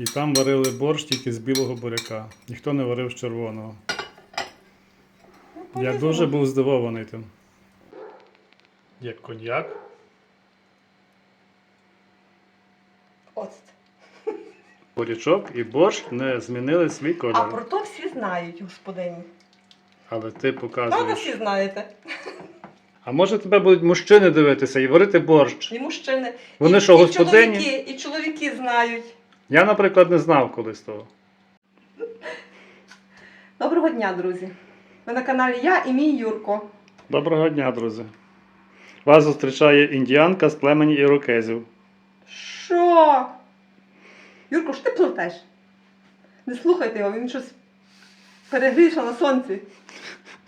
І там варили борщ тільки з білого буряка. Ніхто не варив з червоного. Я дуже був здивований тим. Як коньяк. Оцет. Бурячок і борщ не змінили свій А про то всі знають, господині. Але ти показуєш. всі знаєте. А може тебе будуть мужчини дивитися і варити борщ? І мужчини. Вони і, що, і господині? чоловіки, і чоловіки знають. Я, наприклад, не знав колись того. Доброго дня, друзі. Ви на каналі я і мій Юрко. Доброго дня, друзі. Вас зустрічає індіанка з племені ірокезів. Що? Юрко, що ти плетеш? Не слухайте його, він щось перегрівся на сонці.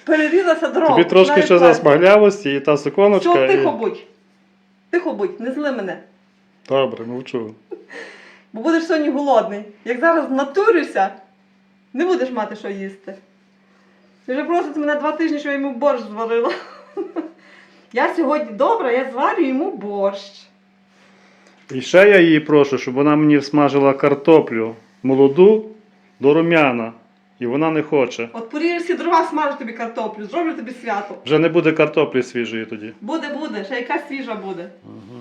Перерізався дров. Тобі трошки ще засмаглявості і та суконочка. Що, і... тихо будь. Тихо будь, не зли мене. Добре, мовчу. Бо будеш сьогодні голодний. Як зараз натуришся, не будеш мати що їсти. Ти вже просить мене два тижні, що я йому борщ зварила. Я сьогодні добра, я зварю йому борщ. І ще я її прошу, щоб вона мені всмажила картоплю молоду до рум'яна. І вона не хоче. От поріжеш всі дрова, смажу тобі картоплю, зроблю тобі свято. Вже не буде картоплі свіжої тоді. Буде, буде, ще яка свіжа буде.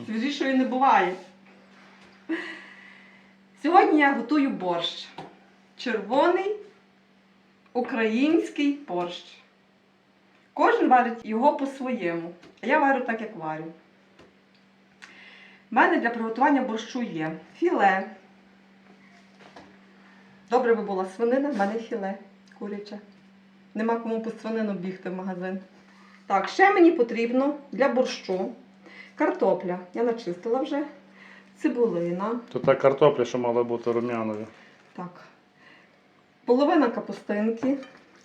Свіжішої не буває. Сьогодні я готую борщ. Червоний український борщ. Кожен варить його по-своєму. А я варю так, як варю. У мене для приготування борщу є філе. Добре би була свинина, в мене філе куряче. Нема кому по свинину бігти в магазин. Так, ще мені потрібно для борщу картопля. Я начистила вже. Цибулина. То та картопля, що мала бути рум'яною. Так. Половина капустинки,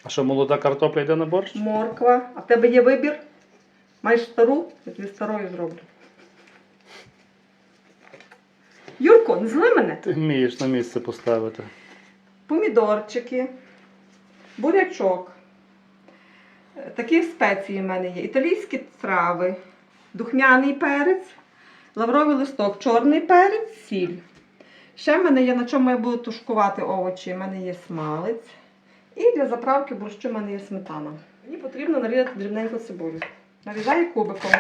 А що, молода картопля йде на борщ? морква. А в тебе є вибір? Маєш стару? Я тобі старою зроблю. Юрко, не зли мене. Ти вмієш на місце поставити. Помідорчики, бурячок. Такі спеції в мене є. Італійські трави, духмяний перець, лавровий листок, чорний перець, сіль. Ще в мене є на чому я буду тушкувати овочі. У мене є смалець. І для заправки борщу в мене є сметана. Мені потрібно нарізати дрібненьку цибулю. Нарізаю кубиком.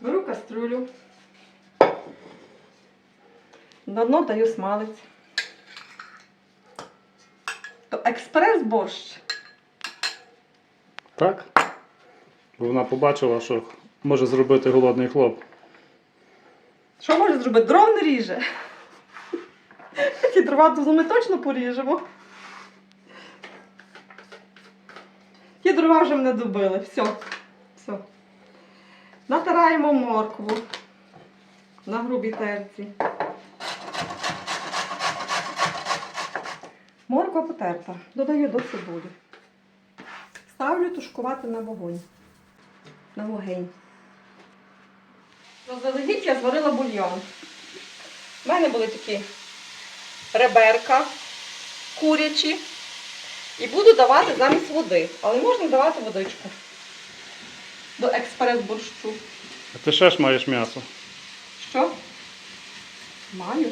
Беру кастрюлю. На дно даю смалець. То експрес борщ. Так? Бо вона побачила, що може зробити голодний хлоп. Що може зробити? Дров не ріже. Ті дрова то ми точно поріжемо. Ті дрова вже мене добили. Все. Все. Натираємо моркву на грубій терці. Морква потерта. Додаю до цибулі. Ставлю тушкувати на вогонь. На вогонь. Заздалегідь я зварила бульйон. У мене були такі реберка курячі. І буду давати замість води. Але можна давати водичку до експрес-борщу. А ти ще ж маєш м'ясо. Що? Маю.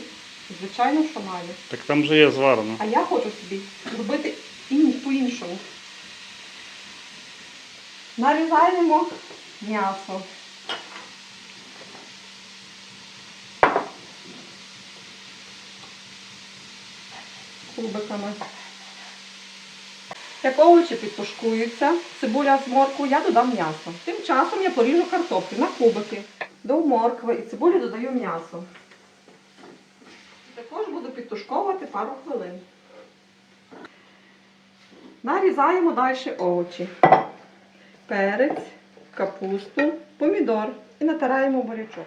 Звичайно, що маю. Так там вже є зварено. А я хочу собі зробити по-іншому. Нарізаємо м'ясо. Кубиками. Як овочі підтушкуються, цибуля з морквою, я додам м'ясо. Тим часом я поріжу картоплю на кубики. До моркви і цибулі додаю м'ясо. Також буду підтушковувати пару хвилин. Нарізаємо далі овочі. Перець, капусту, помідор і натираємо бурячок.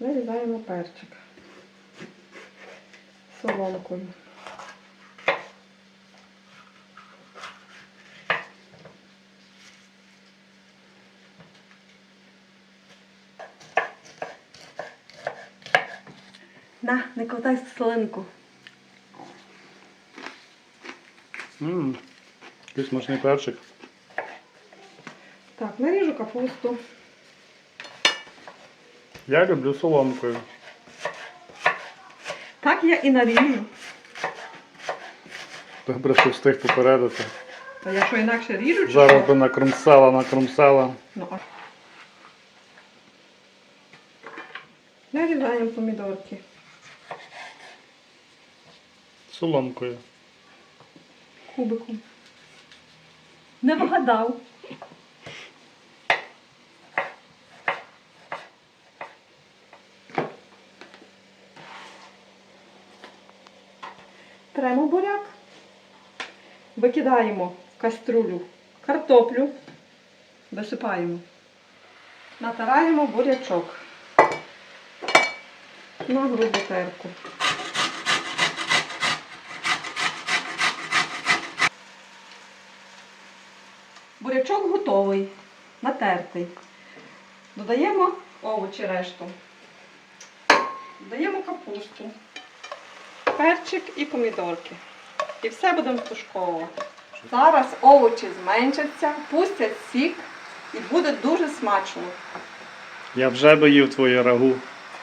Нарізаємо перчик соломкою. На, не ковтай солинку. Ммм, якийсь смачний перчик. Так, наріжу капусту. Я люблю соломкою. Так я і наріжу. Добре, що встиг попередити. Та якщо інакше ріжу, чи Зараз що? би накромсала, накромсала. Ну, а- Нарізаємо помідорки. Соломкою. кубиком. Не вгадав. Тремо буряк. Викидаємо в каструлю картоплю, висипаємо. Натираємо бурячок на грубу терку. Бурячок готовий, натертий. Додаємо овочі решту. Додаємо капусту, перчик і помідорки. І все будемо тушковувати. Зараз овочі зменшаться, пустять сік і буде дуже смачно. Я вже би їв твоє рагу.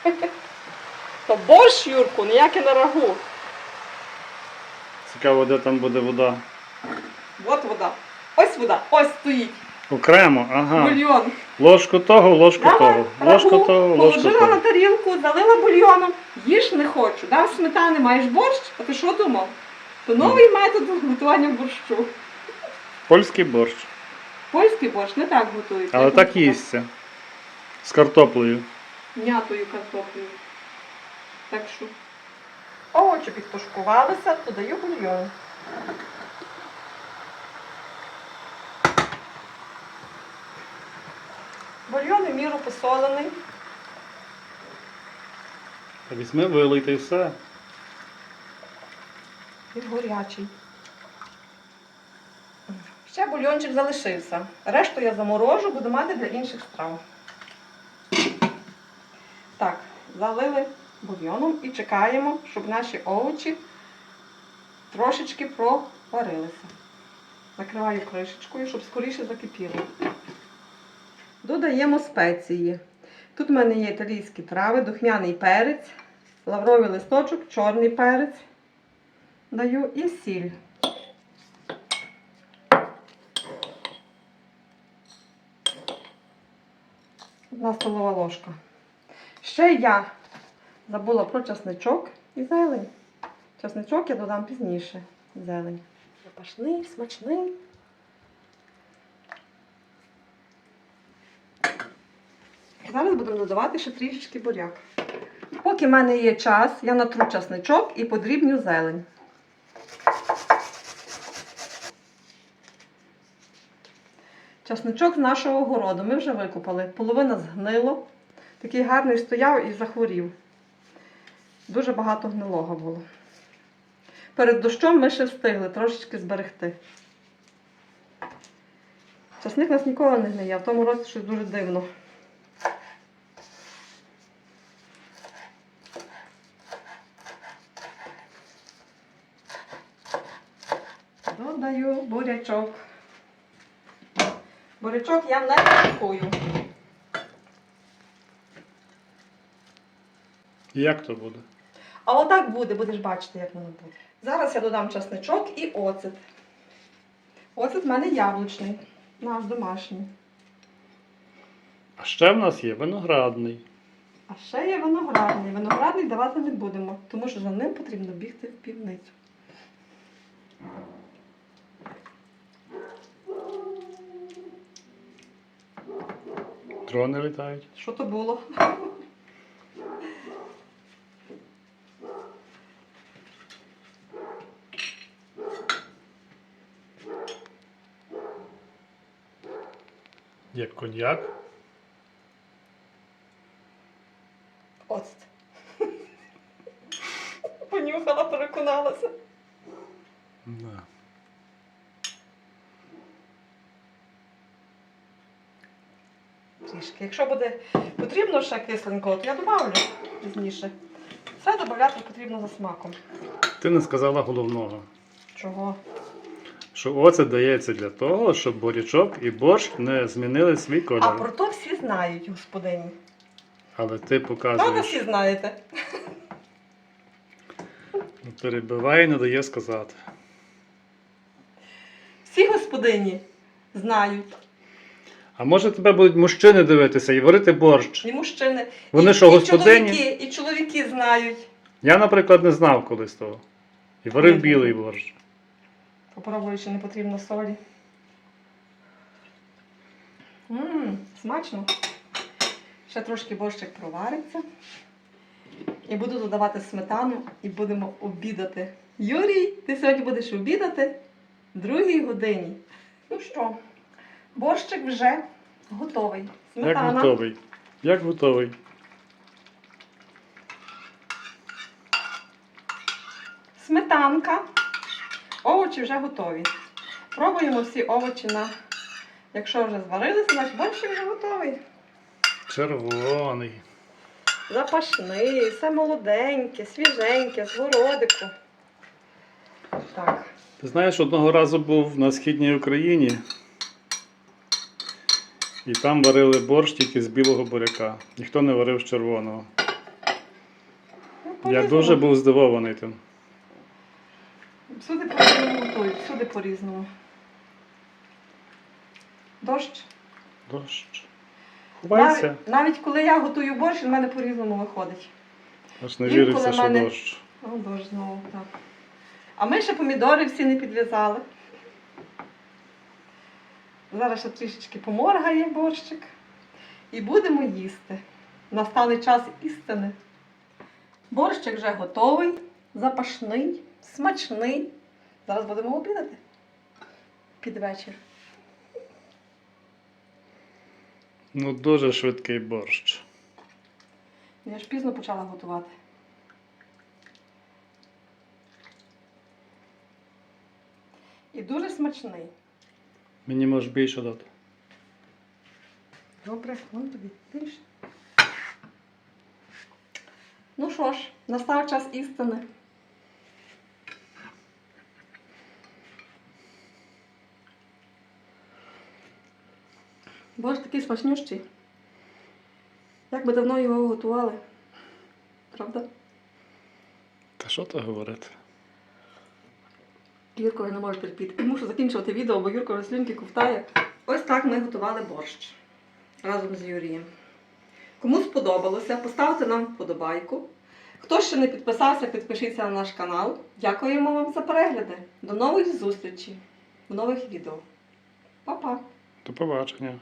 То борщ, Юрку, ніяке не рагу. Цікаво, де там буде вода. От. Ось стоїть. Окремо, ага. Бульйон. Ложку того, ложку Дала того. Ложку того, ложку положила на того. тарілку, залила бульйоном. Їж не хочу. Дав сметани, маєш борщ, а ти що думав? То новий метод готування борщу. Польський борщ. Польський борщ не так готують. Але Як так ми їсться. З картоплею. М'ятою картоплею. Так що. Овочі підтушкувалися, додаю бульйон. Бульйон міру посолений. Та Візьми, вилийте і все. Він гарячий. Ще бульйончик залишився. Решту я заморожу, буду мати для інших страв. Так, залили бульйоном і чекаємо, щоб наші овочі трошечки проварилися. Накриваю кришечкою, щоб скоріше закипіло. Додаємо спеції. Тут в мене є італійські трави, духмяний перець, лавровий листочок, чорний перець даю і сіль. Одна столова ложка. Ще я забула про часничок і зелень. Часничок я додам пізніше. Зелень. Запашний, смачний. Зараз будемо додавати ще трішечки буряк. Поки в мене є час, я натру часничок і подрібню зелень. Часничок з нашого городу ми вже викопали. Половина згнило. Такий гарний стояв і захворів. Дуже багато гнилого було. Перед дощом ми ще встигли трошечки зберегти. Часник нас ніколи не гниє, в тому році щось дуже дивно. Додаю бурячок. Бурячок я не. І Як то буде? А отак буде, будеш бачити, як воно буде. Зараз я додам часничок і оцет. Оцет в мене яблучний, наш домашній. А ще в нас є виноградний. А ще є виноградний. Виноградний давати не будемо, тому що за ним потрібно бігти в півницю. Дрони літають. Що то було? Як коньяк. Якщо буде потрібно ще кисленького, то я добавлю пізніше. Все додати потрібно за смаком. Ти не сказала головного. Чого? Що оце дається для того, щоб бурячок і борщ не змінили свій колір. А про то всі знають, господині. Але ти показуєш. всі знаєте. Перебиває, і не дає сказати. Всі господині знають. А може тебе будуть мужчини дивитися і варити борщ? І мужчини. Вони і, що, і господині? чоловіки, і чоловіки знають. Я, наприклад, не знав колись того. І варив Ні. білий борщ. Попробую, чи не потрібно солі. Ммм, смачно. Ще трошки борщик провариться. І буду додавати сметану і будемо обідати. Юрій, ти сьогодні будеш обідати в другій годині. Ну що, борщик вже готовий. Як готовий? Як готовий? Сметанка. Овочі вже готові. Пробуємо всі овочі на. Якщо вже зварилися, значить борщик вже готовий. Червоний. Запашний, все молоденьке, свіженьке, з городику. Так. Ти знаєш, одного разу був на східній Україні. І там варили борщ тільки з білого буряка. Ніхто не варив з червоного. Ну, Я дуже був здивований тим. Всюди по-різному готують, всюди по-різному. Дощ. Дощ. Ховайся. Навіть, навіть коли я готую борщ, в мене по-різному виходить. Аж не інколи віриться, що мене- дощ. О, дощ знову, так. А ми ще помідори всі не підв'язали. Зараз ще трішечки поморгає борщик. І будемо їсти. Настане час істини. Борщик вже готовий, запашний, смачний. Зараз будемо обідати. Під вечір. Ну, дуже швидкий борщ. Я ж пізно почала готувати. І дуже смачний. Мені можеш більше дати. Добре, вон тобі більше. Ну що ж, настав час істини. Боже, такий смачнющий. Як би давно його готували. Правда? Та що то говорити? Юрко я не можу терпіти. Мушу закінчувати відео, бо Юрко рослинки ковтає. Ось так ми готували борщ разом з Юрієм. Кому сподобалося, поставте нам вподобайку. Хто ще не підписався, підпишіться на наш канал. Дякуємо вам за перегляди. До нових зустрічей в нових відео. Па-па! До побачення.